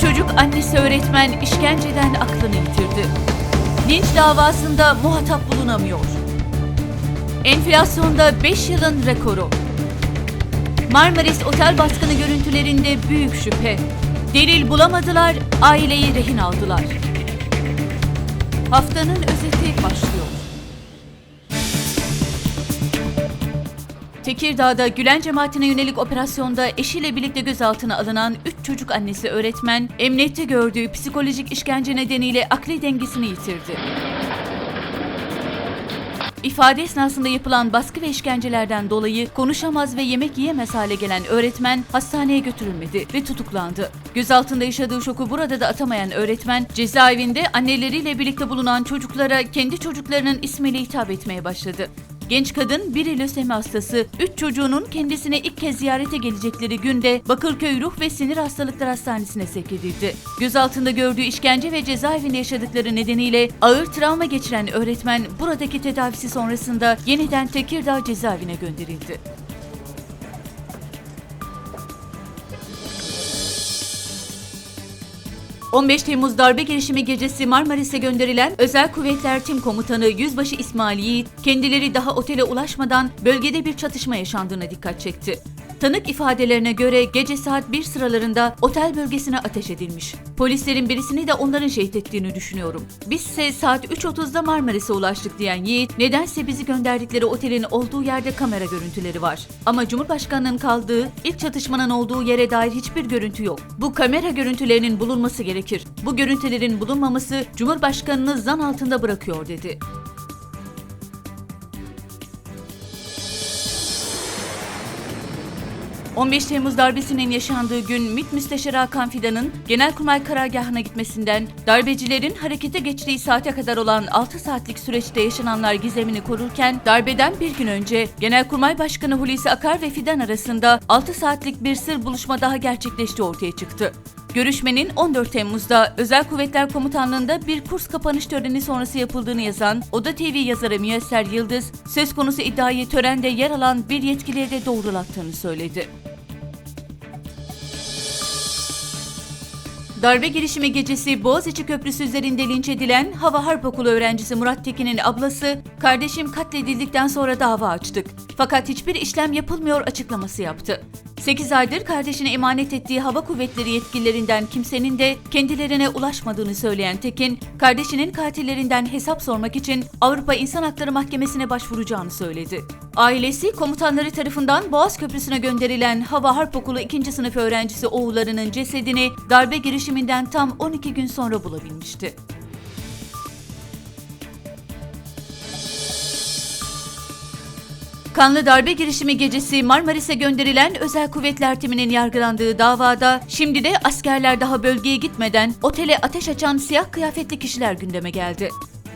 Çocuk annesi öğretmen işkenceden aklını yitirdi. Linç davasında muhatap bulunamıyor. Enflasyonda 5 yılın rekoru. Marmaris otel baskını görüntülerinde büyük şüphe. Delil bulamadılar, aileyi rehin aldılar. Haftanın özeti başlıyor. Tekirdağ'da Gülen cemaatine yönelik operasyonda eşiyle birlikte gözaltına alınan 3 çocuk annesi öğretmen, emniyette gördüğü psikolojik işkence nedeniyle akli dengesini yitirdi. İfade esnasında yapılan baskı ve işkencelerden dolayı konuşamaz ve yemek yiyemez hale gelen öğretmen hastaneye götürülmedi ve tutuklandı. Gözaltında yaşadığı şoku burada da atamayan öğretmen cezaevinde anneleriyle birlikte bulunan çocuklara kendi çocuklarının ismiyle hitap etmeye başladı. Genç kadın bir lösemi hastası, 3 çocuğunun kendisine ilk kez ziyarete gelecekleri günde Bakırköy Ruh ve Sinir Hastalıkları Hastanesi'ne sevk edildi. Gözaltında gördüğü işkence ve cezaevinde yaşadıkları nedeniyle ağır travma geçiren öğretmen buradaki tedavisi sonrasında yeniden Tekirdağ cezaevine gönderildi. ...15 Temmuz darbe girişimi gecesi Marmaris'e gönderilen Özel Kuvvetler Tim Komutanı Yüzbaşı İsmail Yiğit... ...kendileri daha otele ulaşmadan bölgede bir çatışma yaşandığına dikkat çekti. Tanık ifadelerine göre gece saat 1 sıralarında otel bölgesine ateş edilmiş. Polislerin birisini de onların şehit ettiğini düşünüyorum. Bizse saat 3.30'da Marmaris'e ulaştık diyen Yiğit, nedense bizi gönderdikleri otelin olduğu yerde kamera görüntüleri var. Ama Cumhurbaşkanı'nın kaldığı, ilk çatışmanın olduğu yere dair hiçbir görüntü yok. Bu kamera görüntülerinin bulunması gerekir. Bu görüntülerin bulunmaması Cumhurbaşkanı'nı zan altında bırakıyor dedi. ...15 Temmuz darbesinin yaşandığı gün MİT Müsteşarı Hakan Fidan'ın Genelkurmay karargahına gitmesinden... ...darbecilerin harekete geçtiği saate kadar olan 6 saatlik süreçte yaşananlar gizemini korurken... ...darbeden bir gün önce Genelkurmay Başkanı Hulusi Akar ve Fidan arasında 6 saatlik bir sır buluşma daha gerçekleştiği ortaya çıktı. Görüşmenin 14 Temmuz'da Özel Kuvvetler Komutanlığı'nda bir kurs kapanış töreni sonrası yapıldığını yazan Oda TV yazarı Müyesser Yıldız, söz konusu iddiayı törende yer alan bir yetkiliye de doğrulattığını söyledi. Darbe girişimi gecesi Boğaziçi Köprüsü üzerinde linç edilen Hava Harp Okulu öğrencisi Murat Tekin'in ablası, kardeşim katledildikten sonra dava açtık. Fakat hiçbir işlem yapılmıyor açıklaması yaptı. 8 aydır kardeşine emanet ettiği hava kuvvetleri yetkililerinden kimsenin de kendilerine ulaşmadığını söyleyen Tekin, kardeşinin katillerinden hesap sormak için Avrupa İnsan Hakları Mahkemesi'ne başvuracağını söyledi. Ailesi komutanları tarafından Boğaz Köprüsü'ne gönderilen Hava Harp Okulu 2. sınıf öğrencisi oğullarının cesedini darbe girişiminden tam 12 gün sonra bulabilmişti. Kanlı darbe girişimi gecesi Marmaris'e gönderilen özel kuvvetler timinin yargılandığı davada şimdi de askerler daha bölgeye gitmeden otele ateş açan siyah kıyafetli kişiler gündeme geldi.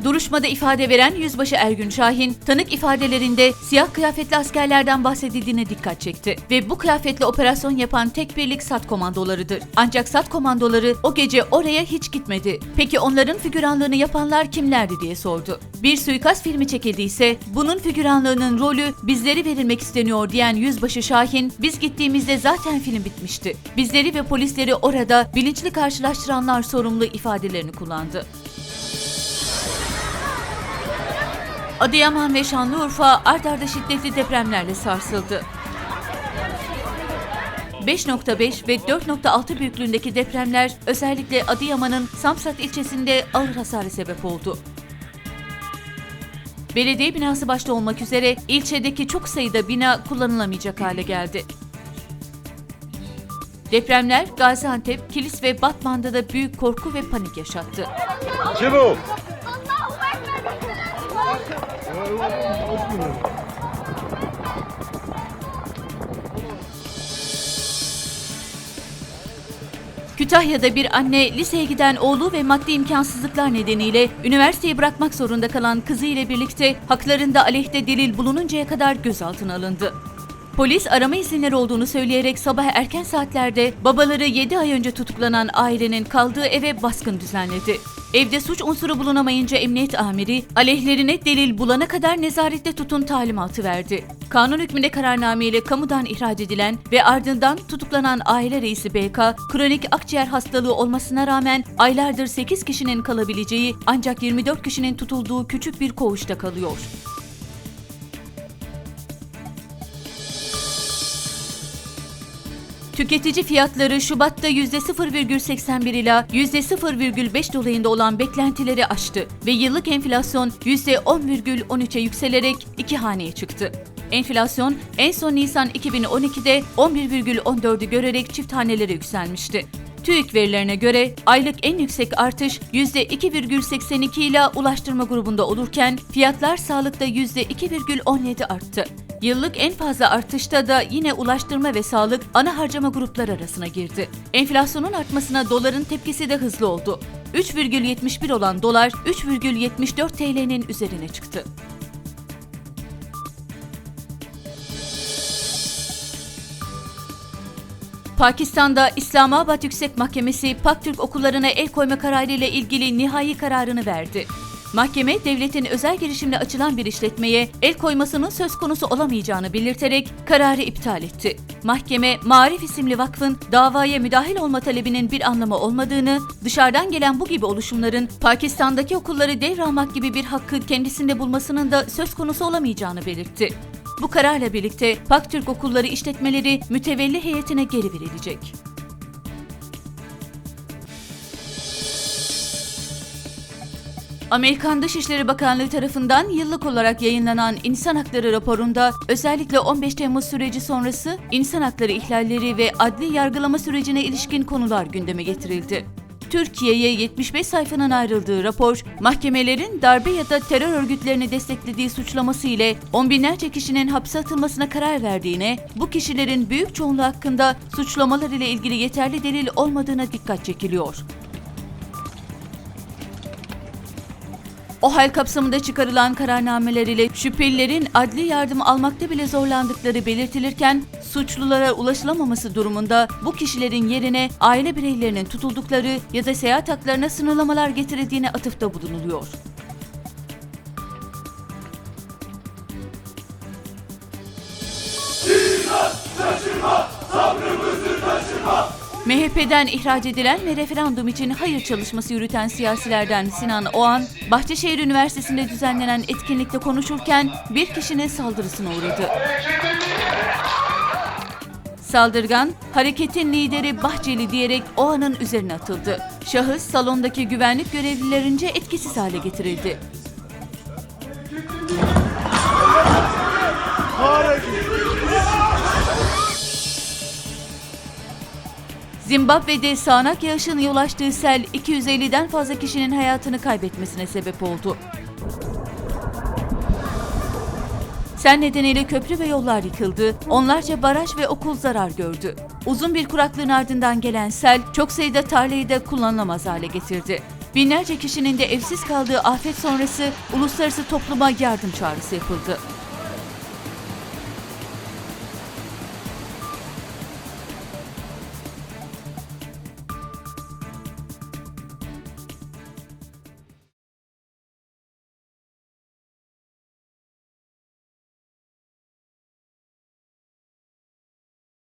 Duruşmada ifade veren Yüzbaşı Ergün Şahin, tanık ifadelerinde siyah kıyafetli askerlerden bahsedildiğine dikkat çekti ve bu kıyafetle operasyon yapan tek birlik SAT komandolarıdır. Ancak SAT komandoları o gece oraya hiç gitmedi. Peki onların figüranlığını yapanlar kimlerdi diye sordu. Bir suikast filmi çekildiyse bunun figüranlığının rolü bizleri verilmek isteniyor diyen Yüzbaşı Şahin, biz gittiğimizde zaten film bitmişti. Bizleri ve polisleri orada bilinçli karşılaştıranlar sorumlu ifadelerini kullandı. Adıyaman ve Şanlıurfa ard arda şiddetli depremlerle sarsıldı. 5.5 ve 4.6 büyüklüğündeki depremler özellikle Adıyaman'ın Samsat ilçesinde ağır hasara sebep oldu. Belediye binası başta olmak üzere ilçedeki çok sayıda bina kullanılamayacak hale geldi. Depremler Gaziantep, Kilis ve Batman'da da büyük korku ve panik yaşattı. Çabuk. Kütahya'da bir anne liseye giden oğlu ve maddi imkansızlıklar nedeniyle üniversiteyi bırakmak zorunda kalan kızı ile birlikte haklarında aleyhte delil bulununcaya kadar gözaltına alındı. Polis arama izinleri olduğunu söyleyerek sabah erken saatlerde babaları 7 ay önce tutuklanan ailenin kaldığı eve baskın düzenledi. Evde suç unsuru bulunamayınca emniyet amiri aleyhlerine delil bulana kadar nezarette tutun talimatı verdi. Kanun hükmünde kararnameyle kamudan ihraç edilen ve ardından tutuklanan aile reisi BK, kronik akciğer hastalığı olmasına rağmen aylardır 8 kişinin kalabileceği ancak 24 kişinin tutulduğu küçük bir koğuşta kalıyor. Tüketici fiyatları Şubat'ta %0,81 ila %0,5 dolayında olan beklentileri aştı ve yıllık enflasyon %10,13'e yükselerek iki haneye çıktı. Enflasyon en son Nisan 2012'de 11,14'ü görerek çift hanelere yükselmişti. TÜİK verilerine göre aylık en yüksek artış %2,82 ile ulaştırma grubunda olurken fiyatlar sağlıkta %2,17 arttı. Yıllık en fazla artışta da yine ulaştırma ve sağlık ana harcama grupları arasına girdi. Enflasyonun artmasına doların tepkisi de hızlı oldu. 3,71 olan dolar 3,74 TL'nin üzerine çıktı. Pakistan'da İslamabad Yüksek Mahkemesi Paktürk okullarına el koyma kararı ile ilgili nihai kararını verdi. Mahkeme, devletin özel girişimle açılan bir işletmeye el koymasının söz konusu olamayacağını belirterek kararı iptal etti. Mahkeme, Marif isimli vakfın davaya müdahil olma talebinin bir anlamı olmadığını, dışarıdan gelen bu gibi oluşumların Pakistan'daki okulları devralmak gibi bir hakkı kendisinde bulmasının da söz konusu olamayacağını belirtti. Bu kararla birlikte Paktürk okulları işletmeleri mütevelli heyetine geri verilecek. Amerikan Dışişleri Bakanlığı tarafından yıllık olarak yayınlanan insan hakları raporunda özellikle 15 Temmuz süreci sonrası insan hakları ihlalleri ve adli yargılama sürecine ilişkin konular gündeme getirildi. Türkiye'ye 75 sayfanın ayrıldığı rapor, mahkemelerin darbe ya da terör örgütlerini desteklediği suçlaması ile on binlerce kişinin hapse atılmasına karar verdiğine, bu kişilerin büyük çoğunluğu hakkında suçlamalar ile ilgili yeterli delil olmadığına dikkat çekiliyor. O hal kapsamında çıkarılan kararnameler ile şüphelilerin adli yardım almakta bile zorlandıkları belirtilirken suçlulara ulaşılamaması durumunda bu kişilerin yerine aile bireylerinin tutuldukları ya da seyahat haklarına sınırlamalar getirildiğine atıfta bulunuluyor. MHP'den ihraç edilen ve referandum için hayır çalışması yürüten siyasilerden Sinan Oğan, Bahçeşehir Üniversitesi'nde düzenlenen etkinlikte konuşurken bir kişinin saldırısına uğradı. Saldırgan, hareketin lideri Bahçeli diyerek Oğan'ın üzerine atıldı. Şahıs salondaki güvenlik görevlilerince etkisiz hale getirildi. Zimbabwe'de sağanak yağışın yol açtığı sel 250'den fazla kişinin hayatını kaybetmesine sebep oldu. Sel nedeniyle köprü ve yollar yıkıldı, onlarca baraj ve okul zarar gördü. Uzun bir kuraklığın ardından gelen sel çok sayıda tarlayı da kullanılamaz hale getirdi. Binlerce kişinin de evsiz kaldığı afet sonrası uluslararası topluma yardım çağrısı yapıldı.